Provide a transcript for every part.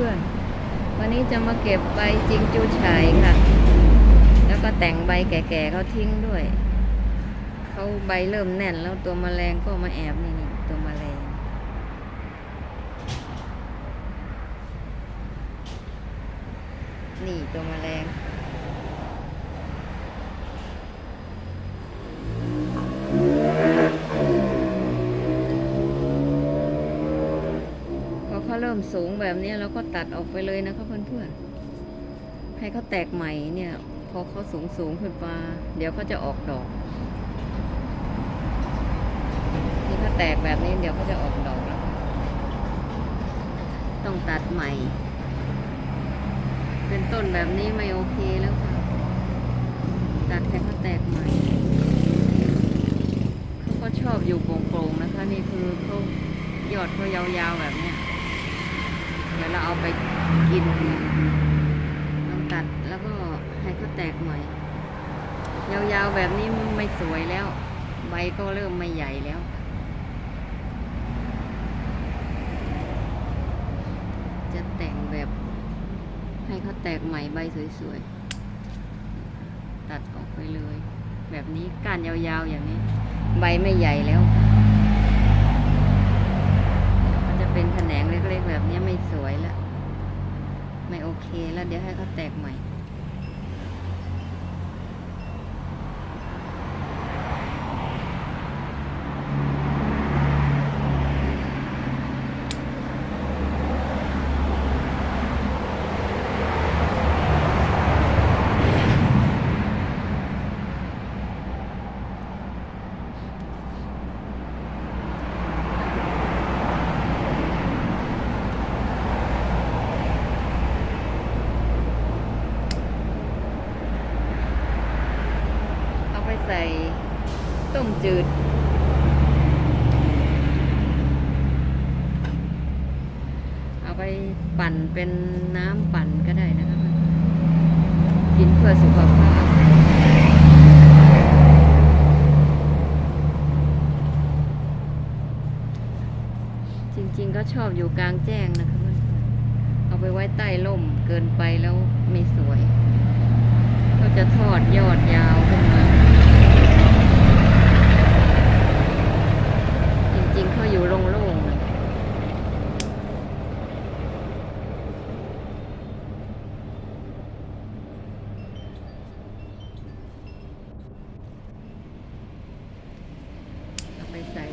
พื่อนๆ วันนี้จะมาเก็บใบจิงจูฉายค่ะ แล้วก็แต่งใบแก่ๆเขาทิ้งด้วย เขาใบเริ่มแน่นแล้วตัวแมลงก็มาแอบนี่นี่ตัวแมลง นี่ตัวแมลง สูงแบบนี้เราก็ตัดออกไปเลยนะคะเพื่อนๆ ให้เขาแตกใหม่เนี่ย พอเขาสูงสูงขึ้นมาเดี๋ยวเขาจะออกดอกนี่ถ้าแตกแบบนี้เดี๋ยวเขาจะออกดอกแล้ว ต้องตัดใหม่ เป็นต้นแบบนี้ไม่โอเคแล้วค่ะ ตัดให้เขาแตกใหม่เขาก็ชอบอยู่โปร่งๆนะคะ นี่คือเขายอดเขายาวๆแบบเนี้ย ดี๋ยวเราเอาไปกินลองตัดแล้วก็ให้เขาแตกใหม่ยาวๆแบบนี้ไม่สวยแล้ว ใบก็เริ่มไม่ใหญ่แล้วจะแต่งแบบให้เขาแตกใหม่ใบสวยๆ ตัดออกไปเลย แบบนี้ก้านยาวๆอย่างนี้ ใบไม่ใหญ่แล้วมันจะ เป็นแขนงเล็กๆ แบบนี้ไม่สวยแล้วไม่โอเคแล้วเดี๋ยวให้เขาแตกใหม่ ใส่ต้มจืด เอาไปปั่นเป็นน้ำปั่นก็ได้นะคะกินเพื่อสุขภาพจริงๆก็ชอบอยู่กลางแจ้งนะคะเอนเอาไปไว้ใต้ร่มเกินไปแล้วไม่สวย ก็จะทอดยอดยา จริงๆเขาอยู่โล่งๆนะเอาไปใส่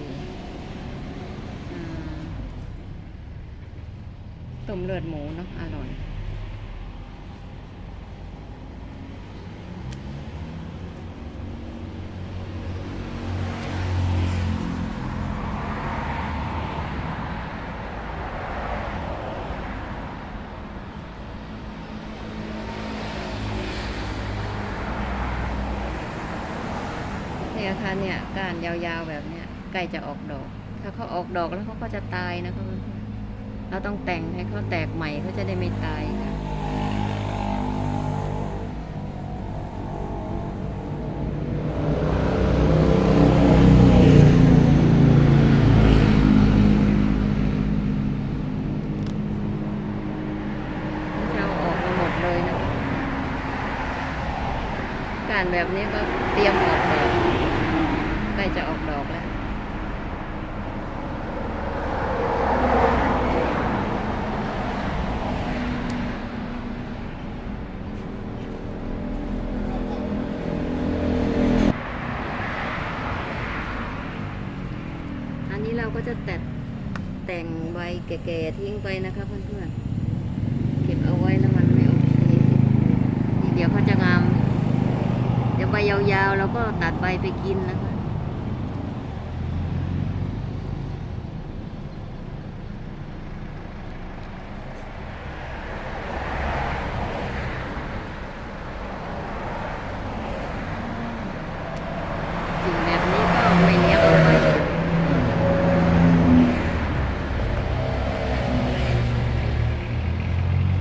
อ่าต้ม เลือดหมูเนาะอร่อย เนี่ยค่ะเนี่ยกานยาวๆแบบเนี้ยใกล้จะออกดอก ถ้าเขาออกดอกแล้วเขาก็จะตายนะคะเพื่อน เราต้องแต่งให้เขาแตกใหม่เขาจะได้ไม่ตายค่ะจะเออกมาหมดเลยนะการแบบนี้ก็เตรียมออกดอกใกล้จะออกดอกแล้ว อันนี้เรา ก็จะแต่แต่งใบแก่ๆทิ้งไปนะคะเพื่อนๆ เก็บเอาไว้แล้วมันไม่โอเคเดี๋ยวเขาจะงาม เดี๋ยวใบยาวๆเราก็ตัดใบไปกินนะคะ สิ่งแบบนี้ก็ไม่เลี้ยงเอาไว้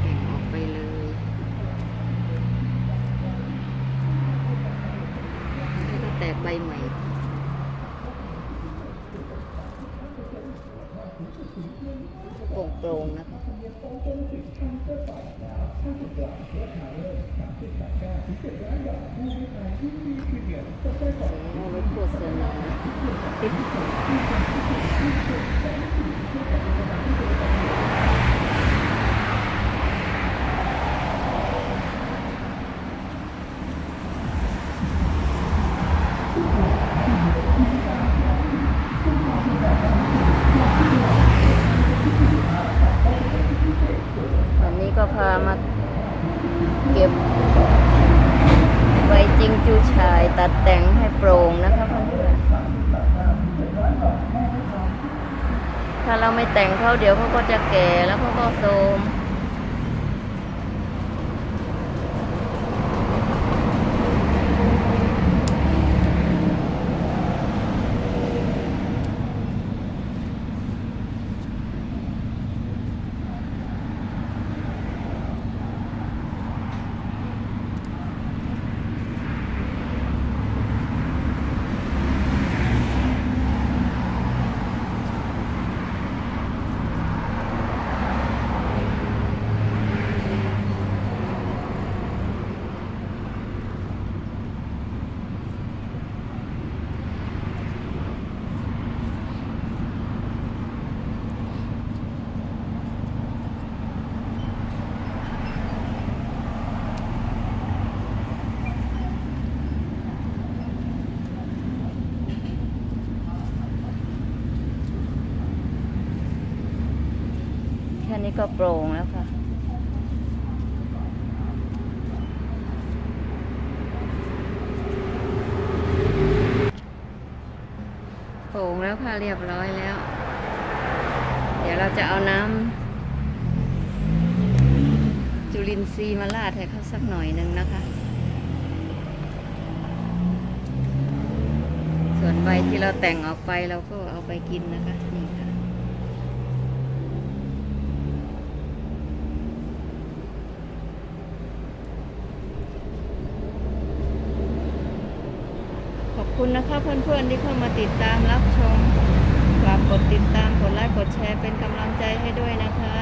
เก็บออกไปเลยให้เขาแตก ใบใหม่โปร่งๆนะคะเอาไว้โฆษณาวันนี้ก็พามา เก็บใบจิงจูชายตัดแต่งให้โปร่งนะคะเพื่อนๆถ้าเราไม่แต่งเขาเดี๋ยวเขาก็จะแก่แล้วเขาก็โทรม ก็โปร่งแล้วค่ะ โปร่งแล้วค่ะเรียบร้อยแล้ว เดี๋ยวเราจะเอาน้ำจุลินทรีย์มาราดให้เขาสักหน่อยหนึ่งนะคะ ส่วนใบที่เราแต่งออกไปเราก็เอาไปกินนะคะนี่ คุณนะคะเพื่อนๆที่เข้ามาติดตามรับชมฝากกดติดตามกดไลค์กดแชร์เป็นกำลังใจให้ด้วยนะคะ